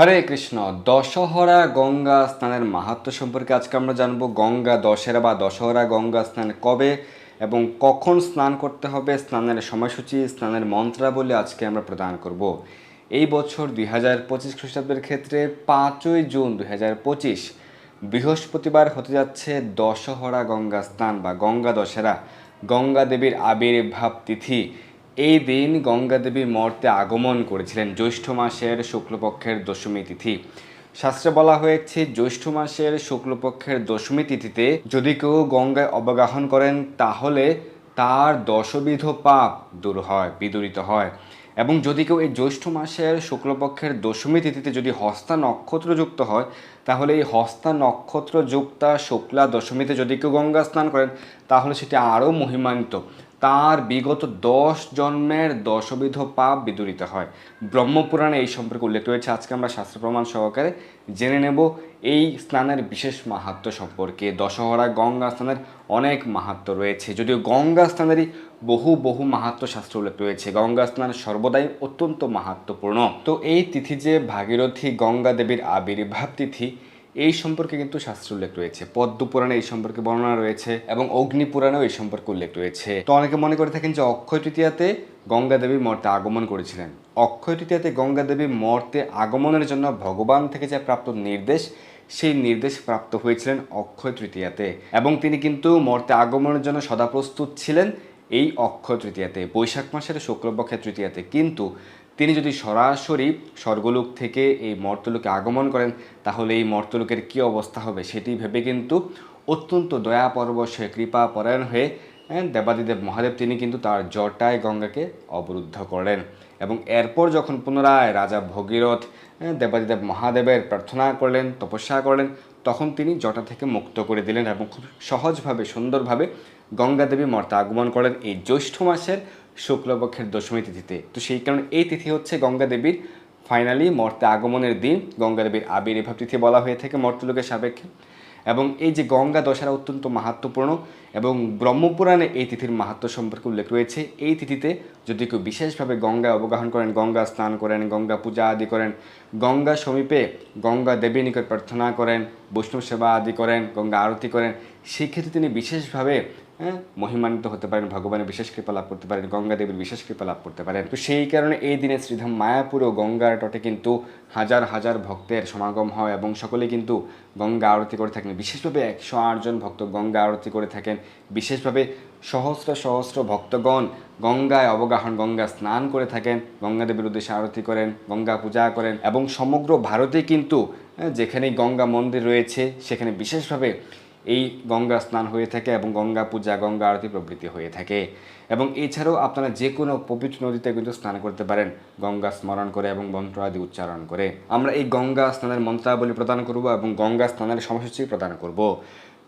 হরে কৃষ্ণ, দশহরা গঙ্গা স্নানের মাহাত্ম সম্পর্কে আজকে আমরা জানব। গঙ্গা দশেরা বা দশহরা গঙ্গা স্নান কবে এবং কখন স্নান করতে হবে, স্নানের সময়সূচি, স্নানের মন্ত্রাবলী আজকে আমরা প্রদান করব। এই বছর দুই হাজার পঁচিশ খ্রিস্টাব্দের ক্ষেত্রে পাঁচই জুন দুই হাজার পঁচিশ বৃহস্পতিবার হতে যাচ্ছে দশহরা গঙ্গা স্নান বা গঙ্গা দশেরা, গঙ্গা দেবীর আবির্ভাব তিথি। এই দিন গঙ্গা দেবী মর্তে আগমন করেছিলেন জ্যৈষ্ঠ মাসের শুক্লপক্ষের দশমী তিথি। শাস্ত্রে বলা হয়েছে, জ্যৈষ্ঠ মাসের শুক্লপক্ষের দশমী তিথিতে যদি কেউ গঙ্গায় অবগাহন করেন, তাহলে তার দশবিধ পাপ দূর হয়, বিদূরিত হয়। এবং যদি কেউ এই জ্যৈষ্ঠ মাসের শুক্লপক্ষের দশমী তিথিতে যদি হস্তা নক্ষত্র যুক্ত হয়, তাহলে এই হস্তা নক্ষত্র যুক্তা শুক্লা দশমীতে যদি কেউ গঙ্গা স্নান করেন, তাহলে সেটি আরও মহিমান্বিত। তার বিগত দশ জন্মের দশবিধ পাপ বিদূরিত হয়। ব্রহ্মপুরাণে এই সম্পর্কে উল্লেখ রয়েছে। আজকে আমরা শাস্ত্র প্রমাণ সহকারে জেনে নেব এই স্নানের বিশেষ মাহাত্ম সম্পর্কে। দশহরা গঙ্গা স্নানের অনেক মাহাত্ম রয়েছে। যদিও গঙ্গা স্নানেরই বহু বহু মাহাত্ম শাস্ত্র উল্লেখ রয়েছে। গঙ্গা স্নান সর্বদাই অত্যন্ত মাহাত্মপূর্ণ। তো এই তিথি যে ভাগীরথী গঙ্গা দেবীর আবির্ভাব তিথি এই সম্পর্কে কিন্তু শাস্ত্র উল্লেখ রয়েছে। পদ্ম পুরাণে এই সম্পর্কে বর্ণনা রয়েছে এবং অগ্নি পুরাণেও এই সম্পর্কে উল্লেখ রয়েছে। তো অনেকে মনে করে থাকেন যে অক্ষয় তৃতীয়াতে গঙ্গা দেবী মর্তে আগমন করেছিলেন। অক্ষয় তৃতীয়াতে গঙ্গা দেবী মর্তে আগমনের জন্য ভগবান থেকে যে প্রাপ্ত নির্দেশ, সেই নির্দেশ প্রাপ্ত হয়েছিলেন অক্ষয় তৃতীয়াতে। এবং তিনি কিন্তু মর্তে আগমনের জন্য সদা প্রস্তুত ছিলেন এই অক্ষয় তৃতীয়াতে। বৈশাখ মাসের শুক্লপক্ষের তৃতীয়াতে। কিন্তু তিনি যদি সরাসরি স্বর্গলোক থেকে এই মর্তলোকে আগমন করেন তাহলে এই মর্তলোকের কী অবস্থা হবে সেটি ভেবে কিন্তু অত্যন্ত দয়া পরবশে কৃপা পরায়ণ হয়ে হ্যাঁ, দেবাদিদেব মহাদেব তিনি কিন্তু তার জটায় গঙ্গাকে অবরুদ্ধ করেন এবং এরপর যখন পুনরায় রাজা ভগীরথ হ্যাঁ, দেবাদিদেব মহাদেবের প্রার্থনা করলেন তপস্যা করলেন তখন তিনি জটা থেকে মুক্ত করে দিলেন এবং খুব সহজভাবে সুন্দরভাবে গঙ্গা দেবী মর্তে আগমন করেন এই জ্যৈষ্ঠ মাসের শুক্লপক্ষের দশমী তিথিতে। তো সেই কারণে এই তিথি হচ্ছে গঙ্গা দেবীর ফাইনালি মর্তে আগমনের দিন। গঙ্গা দেবীর আবির্ভাব তিথি বলা হয়ে থাকে মর্তলোকের সাপেক্ষে। এবং এই যে গঙ্গা দশারা অত্যন্ত মাহাত্মপূর্ণ এবং ব্রহ্মপুরাণে এই তিথির মাহাত্ম সম্পর্কে উল্লেখ রয়েছে, এই তিথিতে যদি কেউ বিশেষভাবে গঙ্গা অবগাহন করেন, গঙ্গা স্নান করেন, গঙ্গা পূজা আদি করেন, গঙ্গা সমীপে গঙ্গা দেবী নিকট প্রার্থনা করেন, বৈষ্ণব সেবা আদি করেন, গঙ্গা আরতি করেন সেক্ষেত্রে তিনি বিশেষভাবে হ্যাঁ মহিমান্বিত হতে পারেন ভগবানের বিশেষ কৃপা লাভ করতে পারেন গঙ্গা দেবীর বিশেষ কৃপা লাভ করতে পারেন। তো সেই কারণে এই দিনে শ্রীধাম মায়াপুর ও গঙ্গার তটে কিন্তু হাজার হাজার ভক্তের সমাগম হয় এবং সকলে কিন্তু গঙ্গা আরতি করে থাকেন। বিশেষভাবে একশো আটজন ভক্ত গঙ্গা আরতি করে থাকেন। বিশেষভাবে সহস্র সহস্র ভক্তগণ গঙ্গায় অবগাহন গঙ্গা স্নান করে থাকেন গঙ্গা দেবীর উদ্দেশ্যে আরতি করেন গঙ্গা পূজা করেন এবং সমগ্র ভারতে কিন্তু হ্যাঁ, যেখানেই গঙ্গা মন্দির রয়েছে সেখানে বিশেষভাবে এই গঙ্গা স্নান হয়ে থাকে এবং গঙ্গা পূজা, গঙ্গা আরতি প্রভৃতি হয়ে থাকে। এবং এছাড়াও আপনারা যে কোনো পবিত্র নদীতে কিন্তু স্নান করতে পারেন, গঙ্গা স্মরণ করে এবং মন্ত্র আদি উচ্চারণ করে। আমরা এই গঙ্গা স্নানের মন্ত্রাবলী প্রদান করব এবং গঙ্গা স্নানের সময়সূচি প্রদান করব।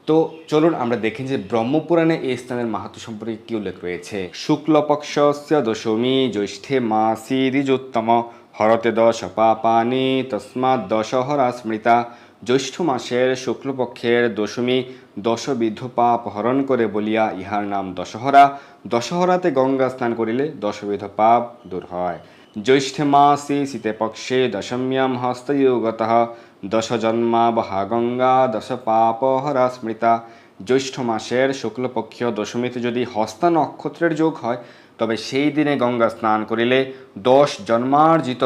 তো চলুন আমরা দেখি যে ব্রহ্মপুরাণে এই স্থানের মাহাত্ম সম্পর্কে কি উল্লেখ রয়েছে। শুক্লপক্ষস্য দশমী জ্যৈষ্ঠে মাসি ঋজোত্তম হরতে দশ পাপানি, তস্মাৎ দশহরা স্মৃতা জ্যৈষ্ঠ মাসের শুক্লপক্ষের দশমী দশবিধ পাপ হরণ করে বলিয়া ইহার নাম দশহরা। দশহরাতে গঙ্গা স্নান করিলে দশবিধ পাপ দূর হয়। জ্যৈষ্ঠে মাসে শীতে পক্ষে দশম্যাম হস্তয়োগত। দশ জন্মা বহা গঙ্গা দশ পাপহরা স্মৃতা। জ্যৈষ্ঠ মাসের শুক্লপক্ষীয় দশমীতে যদি হস্তা নক্ষত্রের যোগ হয় তবে সেই দিনে গঙ্গা স্নান করিলে দশ জন্মার্জিত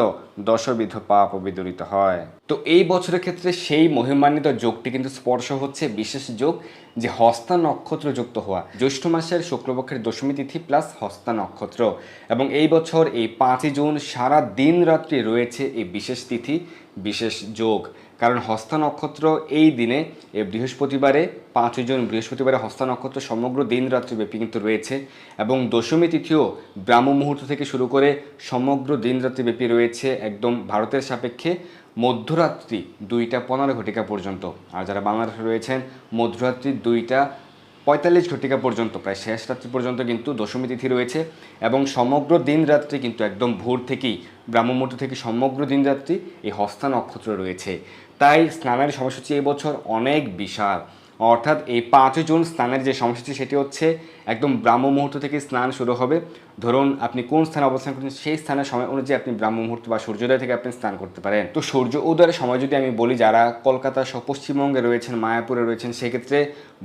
দশবিধ পাপ বিদরিত হয়। তো এই বছরের ক্ষেত্রে সেই মহিমান্বিত যোগটি কিন্তু স্পর্শ হচ্ছে বিশেষ যোগ, যে হস্তা নক্ষত্র যুক্ত হওয়া। জ্যৈষ্ঠ মাসের শুক্লপক্ষের দশমী তিথি প্লাস হস্তা নক্ষত্র। এবং এই বছর এই পাঁচই জুন সারা দিন রাত্রি রয়েছে এই বিশেষ তিথি, বিশেষ যোগ। কারণ হস্তা নক্ষত্র এই দিনে, এ বৃহস্পতিবারে, পাঁচই জুন বৃহস্পতিবারে হস্তা নক্ষত্র সমগ্র দিন রাত্রি ব্যাপী কিন্তু রয়েছে এবং দশমী তিথিও ব্রাহ্ম মুহূর্ত থেকে শুরু করে সমগ্র দিন রাত্রি ব্যাপী রয়েছে একদম ভারতের সাপেক্ষে মধ্যরাত্রি দুইটা পনেরো ঘটিকা পর্যন্ত। আর যারা বাংলাদেশে রয়েছেন, মধ্যরাত্রি দুইটা পঁয়তাল্লিশ ঘটিকা পর্যন্ত, প্রায় শেষ রাত্রি পর্যন্ত কিন্তু দশমী তিথি রয়েছে এবং সমগ্র দিন রাত্রি কিন্তু একদম ভোর থেকেই ব্রাহ্মমূর্ত থেকে সমগ্র দিন রাত্রি এই হস্তা নক্ষত্র রয়েছে। তাই স্নানের সময়সূচি এবছর অনেক বিশাল। অর্থাৎ এই পাঁচই জুন স্নানের যে সময়সূচি, সেটি হচ্ছে একদম ব্রাহ্ম মুহূর্ত থেকে স্নান শুরু হবে। ধরুন, আপনি কোন স্থানে অবস্থান করছেন, সেই স্থানের সময় অনুযায়ী আপনি ব্রাহ্ম মুহূর্ত বা সূর্যোদয় থেকে আপনি স্নান করতে পারেন। তো সূর্য উদয়ের সময় যদি আমি বলি, যারা কলকাতা সহ পশ্চিমবঙ্গে রয়েছেন, মায়াপুরে রয়েছেন, সেক্ষেত্রে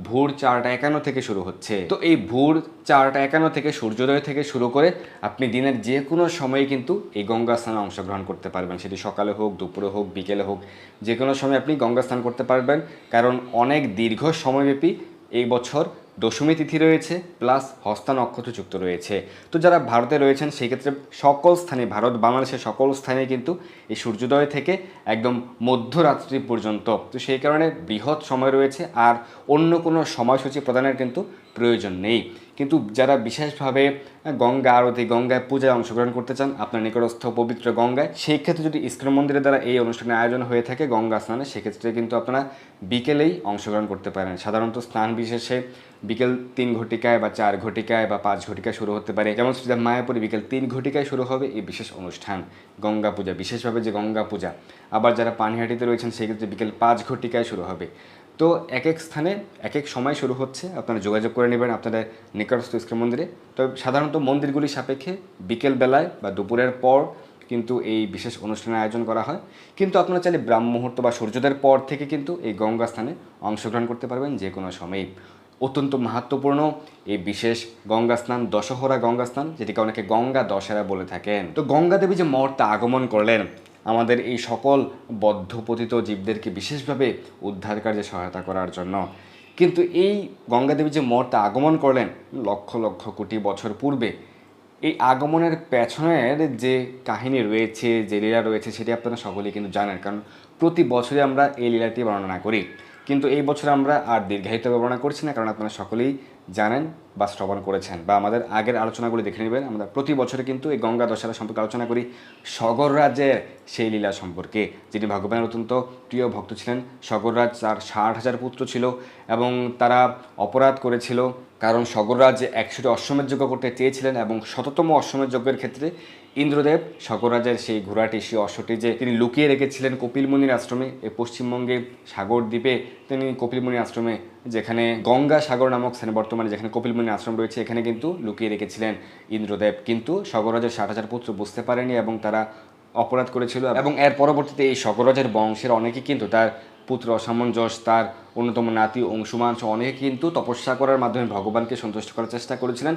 ভোর চারটা একান্ন থেকে শুরু হচ্ছে। তো এই ভোর চারটা একান্ন থেকে সূর্যোদয় থেকে শুরু করে আপনি দিনের যে কোনো সময়ে কিন্তু এই গঙ্গা স্নানে অংশগ্রহণ করতে পারবেন। সেটি সকালে হোক, দুপুরে হোক, বিকেলে হোক, যে কোনো সময় আপনি গঙ্গা স্নান করতে পারবেন। কারণ অনেক দীর্ঘ সময়ব্যাপী এই বছর দশমী তিথি রয়েছে প্লাস হস্তা নক্ষত্র যুক্ত রয়েছে। তো যারা ভারতে রয়েছেন, সেই ক্ষেত্রে সকল স্থানে, ভারত, বাংলাদেশের সকল স্থানে কিন্তু এই সূর্যোদয় থেকে একদম মধ্যরাত্রি পর্যন্ত। তো সেই কারণে বৃহৎ সময় রয়েছে, আর অন্য কোনো সময়সূচি প্রদানের কিন্তু প্রয়োজন নেই। কিন্তু যারা বিশেষভাবে গঙ্গা আরতি, গঙ্গায় পূজায় অংশগ্রহণ করতে চান, আপনার নিকটস্থ পবিত্র গঙ্গায়, সেই ক্ষেত্রে যদি ইস্কন মন্দিরের দ্বারা এই অনুষ্ঠানের আয়োজন হয়ে থাকে গঙ্গা স্নানে, সেক্ষেত্রে কিন্তু আপনারা বিকেলেই অংশগ্রহণ করতে পারেন। সাধারণত স্নান বিশেষে বিকেল তিন ঘটিকায় বা চার ঘটিকায় বা পাঁচ ঘটিকায় শুরু হতে পারে। যেমন শ্রীরাম মায়াপুরে বিকেল তিন ঘটিকায় শুরু হবে এই বিশেষ অনুষ্ঠান, গঙ্গা পূজা। বিশেষভাবে যে গঙ্গা পূজা। আবার যারা পানিহাটিতে রয়েছেন, সেক্ষেত্রে বিকেল পাঁচ ঘটিকায় শুরু হবে। তো এক এক স্থানে এক এক সময় শুরু হচ্ছে। আপনারা যোগাযোগ করে নেবেন আপনাদের নিকটস্থ ইস্কন মন্দিরে। তো সাধারণত মন্দিরগুলি সাপেক্ষে বিকেল বেলায় বা দুপুরের পর কিন্তু এই বিশেষ অনুষ্ঠানের আয়োজন করা হয়। কিন্তু আপনারা চাইলে ব্রাহ্ম মুহূর্ত বা সূর্যোদয়ের পর থেকে কিন্তু এই গঙ্গা স্থানে অংশগ্রহণ করতে পারবেন যে কোনো সময়েই। অত্যন্ত মাহাত্মপূর্ণ এই বিশেষ গঙ্গা স্নান দশহরা গঙ্গা স্নান যেটিকে অনেকে গঙ্গা দশেরা বলে থাকেন। তো গঙ্গা দেবী যে মর্তে আগমন করলেন, আমাদের এই সকল বদ্ধপতিত জীবদেরকে বিশেষভাবে উদ্ধার কার্যে সহায়তা করার জন্য। কিন্তু এই গঙ্গা দেবী যে মর্তে আগমন করলেন, লক্ষ লক্ষ কোটি বছর পূর্বে, এই আগমনের পেছনের যে কাহিনী রয়েছে, যে লীলা রয়েছে, সেটি আপনারা সকলেই কিন্তু জানেন। কারণ প্রতি বছরই আমরা এই লীলাটি বর্ণনা করি। কিন্তু এই বছর আমরা আর দীর্ঘায়িত বর্ণনা করছি না, কারণ আপনারা সকলেই জানেন বা শ্রবণ করেছেন। বা আমাদের আগের আলোচনাগুলি দেখে নেবেন, আমরা প্রতি বছরে কিন্তু এই গঙ্গা দশহরা সম্পর্কে আলোচনা করি সগর রাজ্যের সেই লীলা সম্পর্কে, যিনি ভগবানের অত্যন্ত প্রিয় ভক্ত ছিলেন। সগররাজ তার ষাট হাজার পুত্র ছিল এবং তারা অপরাধ করেছিল, কারণ সগররাজ একশোটি অশ্বমেধ যজ্ঞ করতে চেয়েছিলেন এবং শততম অশ্বমেধ যজ্ঞের ক্ষেত্রে ইন্দ্রদেব, সগররাজের সেই ঘোড়াটি, সেই অশ্বটি যে তিনি লুকিয়ে রেখেছিলেন কপিলমুনির আশ্রমে পশ্চিমবঙ্গে সাগর দ্বীপে তিনি কপিলমুনির আশ্রমে, যেখানে গঙ্গা সাগর নামক স্থানে বর্তমানে যেখানে কপিলমুনি আশ্রম রয়েছে, এখানে কিন্তু লুকিয়ে রেখেছিলেন ইন্দ্রদেব। কিন্তু সগররাজের ষাট হাজার পুত্র বুঝতে পারেনি এবং তারা অপরাধ করেছিল এবং এর পরবর্তীতে এই সগররাজের বংশের অনেকে কিন্তু তার পুত্র অসামঞ্জস তার অন্যতম নাতি অংশুমান অনেকে কিন্তু তপস্যা করার মাধ্যমে ভগবানকে সন্তুষ্ট করার চেষ্টা করেছিলেন।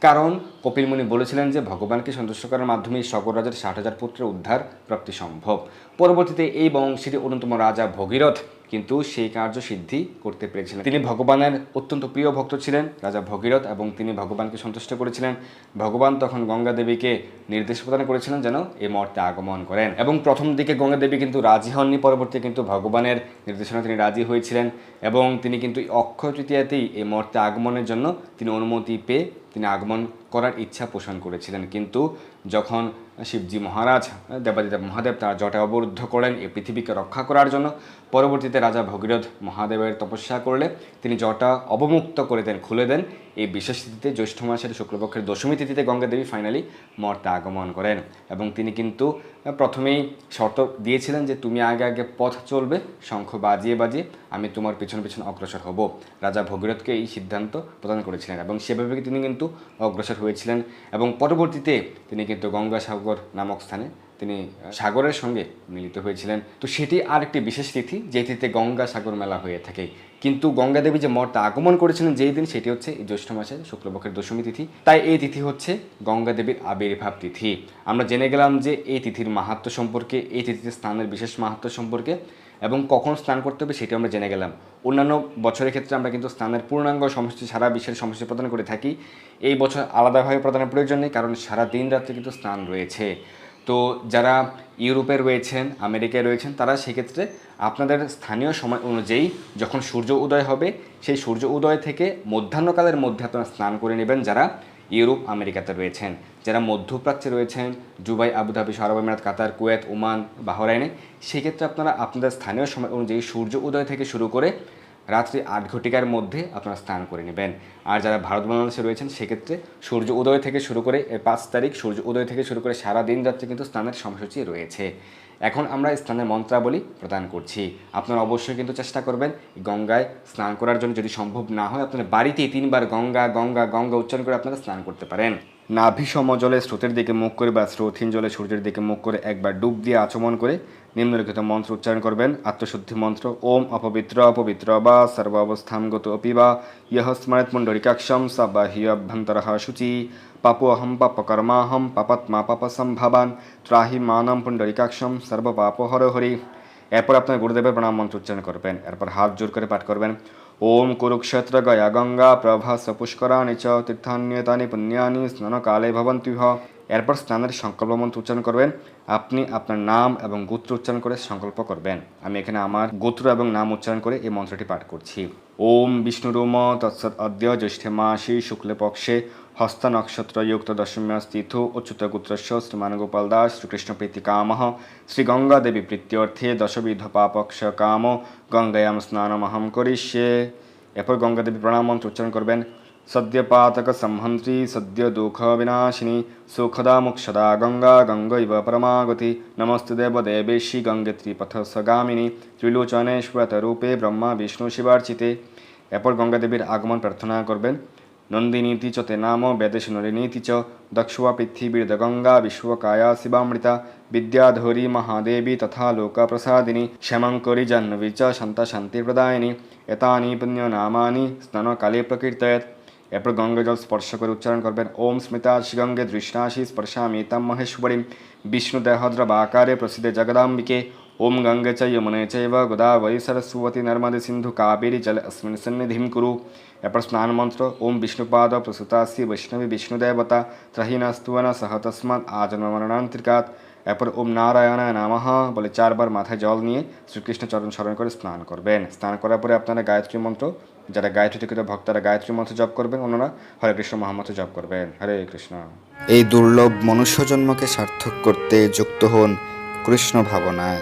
কারণ কপিলমুনি বলেছিলেন যে, ভগবানকে সন্তুষ্ট করার মাধ্যমে রাজার ষাট হাজার পুত্রের উদ্ধার প্রাপ্তি সম্ভব। পরবর্তীতে এই বংশের অন্যতম রাজা ভগীরথ। কিন্তু সেই কার্য সিদ্ধি করতে পেরেছিলেন। তিনি ভগবানের অত্যন্ত প্রিয় ভক্ত ছিলেন, রাজা ভগীরথ, এবং তিনি ভগবানকে সন্তুষ্ট করেছিলেন। ভগবান তখন গঙ্গা দেবীকে নির্দেশ প্রদান করেছিলেন যেন এই মর্তে আগমন করেন। এবং প্রথম দিকে গঙ্গা দেবী কিন্তু রাজি হননি, পরবর্তী কিন্তু ভগবানের নির্দেশনা তিনি রাজি হয়েছিলেন। এবং তিনি কিন্তু অক্ষয় তৃতীয়াতেই এই মর্তে আগমনের জন্য তিনি অনুমতি পেয়ে তিনি আগমন করার ইচ্ছা পোষণ করেছিলেন। কিন্তু যখন শিবজি মহারাজ, দেবাদিদেব মহাদেব তার জটে অবরুদ্ধ করেন এই পৃথিবীকে রক্ষা করার জন্য, পরবর্তীতে রাজা ভগীরথ মহাদেবের তপস্যা করলে তিনি জটা অবমুক্ত করে দেন, খুলে দেন। এই বিশেষ তিথিতে জ্যৈষ্ঠ মাসের শুক্লপক্ষের দশমী তিথিতে গঙ্গা দেবী ফাইনালি মর্তে আগমন করেন। এবং তিনি কিন্তু প্রথমেই শর্ত দিয়েছিলেন যে তুমি আগে আগে পথ চলবে, শঙ্খ বাজিয়ে বাজিয়ে আমি তোমার পিছন পিছন অগ্রসর হব। রাজা ভগীরথকে এই সিদ্ধান্ত প্রদান করেছিলেন এবং সেভাবে তিনি কিন্তু অগ্রসর হয়েছিলেন। এবং পরবর্তীতে তিনি কিন্তু গঙ্গাসাগর নামক স্থানে তিনি সাগরের সঙ্গে মিলিত হয়েছিলেন। তো সেটি আরেকটি বিশেষ তিথি যে তিথিতে গঙ্গা সাগর মেলা হয়ে থাকে। কিন্তু গঙ্গা দেবী যে মর্তে আগমন করেছিলেন যেই দিন, সেটি হচ্ছে এই জ্যৈষ্ঠ মাসের শুক্লপক্ষের দশমী তিথি। তাই এই তিথি হচ্ছে গঙ্গা দেবীর আবির্ভাব তিথি। আমরা জেনে গেলাম যে এই তিথির মাহাত্ম সম্পর্কে, এই তিথিতে স্নানের বিশেষ মাহাত্ম সম্পর্কে এবং কখন স্নান করতে হবে সেটি আমরা জেনে গেলাম। অন্যান্য বছরের ক্ষেত্রে আমরা কিন্তু স্নানের পূর্ণাঙ্গ সমষ্টি সারা বিশ্বের সমষ্টি প্রদান করে থাকি। এই বছর আলাদাভাবে প্রদানের প্রয়োজন নেই, কারণ সারা দিন রাত্রে কিন্তু স্নান রয়েছে। তো যারা ইউরোপে রয়েছেন, আমেরিকায় রয়েছেন, তারা সেক্ষেত্রে আপনাদের স্থানীয় সময় অনুযায়ী যখন সূর্য উদয় হবে, সেই সূর্য উদয় থেকে মধ্যাহ্নকালের মধ্যে আপনারা স্নান করে নেবেন যারা ইউরোপ, আমেরিকাতে রয়েছেন। যারা মধ্যপ্রাচ্যে রয়েছেন, দুবাই, আবুধাবি সহ আরব আমিরাত কাতার, কুয়েত, ওমান, বাহরাইনে, সেক্ষেত্রে আপনারা আপনাদের স্থানীয় সময় অনুযায়ী সূর্য উদয় থেকে শুরু করে রাত্রি আট ঘটিকার মধ্যে আপনারা স্নান করে নেবেন। আর যারা ভারত বাংলাদেশে রয়েছেন, সেক্ষেত্রে সূর্য উদয় থেকে শুরু করে পাঁচ তারিখ সূর্য উদয় থেকে শুরু করে সারা দিন রাত্রে কিন্তু স্নানের সময়সূচি রয়েছে। এখন আমরা স্নানের মন্ত্রাবলী প্রদান করছি। আপনারা অবশ্যই কিন্তু চেষ্টা করবেন গঙ্গায় স্নান করার জন্য যদি সম্ভব না হয় আপনারা বাড়িতেই তিনবার গঙ্গা গঙ্গা গঙ্গা উচ্চারণ করে আপনারা স্নান করতে পারেন। নাভি সমজলে স্রোতের দিকে মুখ করে বা স্রোতহীন জলে সূর্যের দিকে মুখ করে একবার ডুব দিয়ে আচমন করে নিম্নলিখিত মন্ত্র উচ্চারণ করবেন। আত্মশুদ্ধি মন্ত্র, ওম অপবিত্র অপবিত্র বা সর্ব অবস্থান গত অপি বা ইহ স্মরত পুণ্ডরিকাক্ষম স বাহ্য অভ্যন্তর শুচি। পাপো অহম পাপকর্মাহম পাপাত্মা পাপ সম্ভাবান। ত্রাহি মানম পুণ্ডরিকাক্ষম সর্ব পাপ হর হরি। এরপর আপনার গুরুদেবের প্রণাম মন্ত্র উচ্চারণ করবেন। এরপর হাত জোর করে পাঠ করবেন। ওম কুরুক্ষেত্র গয়া গঙ্গা প্রভাস পুষ্করাণি চ তীর্থান্যতানি পুণ্যানি স্নানকালে ভবন্তি হ এরপর স্নানের সংকল্প মন্ত্র উচ্চারণ করবেন আপনি আপনার নাম এবং গোত্র উচ্চারণ করে সংকল্প করবেন আমি এখানে আমার গোত্র এবং নাম উচ্চারণ করে এই মন্ত্রটি পাঠ করছি ওম বিষ্ণুরুম তৎসৎ অদ্য জ্যৈষ্ঠে মাসি শুক্লে পক্ষে হস্ত নক্ষত্রযুক্ত দশম্যাস তীর্থ অচ্যুত গোত্রস্য শ্রীমান গোপাল দাস, শ্রীকৃষ্ণ প্রীতি কাম শ্রী গঙ্গা দেবী প্রীত্যর্থে দশবিধ পাপক্ষ কাম, গঙ্গায়াম স্নানমহম করিষ্যে। এরপর গঙ্গা দেবী প্রণাম মন্ত্র উচ্চারণ করবেন, সদ্যপাতক সম্হন্ত্রী সদ্য দুঃখ বিনাশিনী, সুখদা মুক্ষদা গঙ্গা, গঙ্গৈব পরমাগতি, নমস্তে দেব দেবেশী গঙ্গে ত্রিপথ সগামিনী ত্রিলোচনেশ্বত রূপে ব্রহ্মা, বিষ্ণু, শিবার্চিতে। এরপর গঙ্গা দেবীর আগমন প্রার্থনা করবেন নন্দিনীতি চ তে নাম বেদেশ নলিনীতি চ দক্ষুয়া পৃথিবীর্দ গঙ্গা বিশ্বকায়া শিবামৃতা বিদ্যাধরী মহাদেবী তথা লোকপ্রসাদিনী শ্যামঙ্করি জাহ্নবী চ শান্তা শান্তিপ্রদায়িনী এতানি পুণ্যনামানি স্নানকালে প্রকীর্তয়েত এরপর গঙ্গা জল স্পর্শ করে উচ্চারণ করবেন, ওম স্মিতা শ্রীগঙ্গে দৃষ্টাশি স্পর্শামি তাম মহেশ্বরীম বিষ্ণু দেহদ্রবাকারে প্রসিদ্ধে জগদাম্বিকে। ওম গঙ্গে চ যমুনে চৈব গোদাবরী সরস্বতী নর্মদে সিন্ধু কাবেরী জল अस्मिन् সন্নিধিম কুরু এরপর স্নান মন্ত্র ওম বিষ্ণুপাদ প্রসুতাসি বৈষ্ণবী বিষ্ণুদেবতা ত্রহীনাস্তুবন সহ তস্মাৎ আজন্ম মরণান্তিকাত এরপর ওম নারায়ণায় নামঃ বলে চারবার মাথায় জল নিয়ে শ্রীকৃষ্ণ চরণ স্মরণ করে স্নান করবেন স্নান করার পরে আপনারা গায়ত্রী মন্ত্র যারা গায়ত্রী টিকিত ভক্তরা গায়ত্রী মন্ত্র জপ করবেন ওনারা হরে কৃষ্ণ মহামন্ত্র জপ করবেন হরে কৃষ্ণ এই দুর্লভ মনুষ্যজন্মকে সার্থক করতে যুক্ত হন কৃষ্ণ ভাবনায়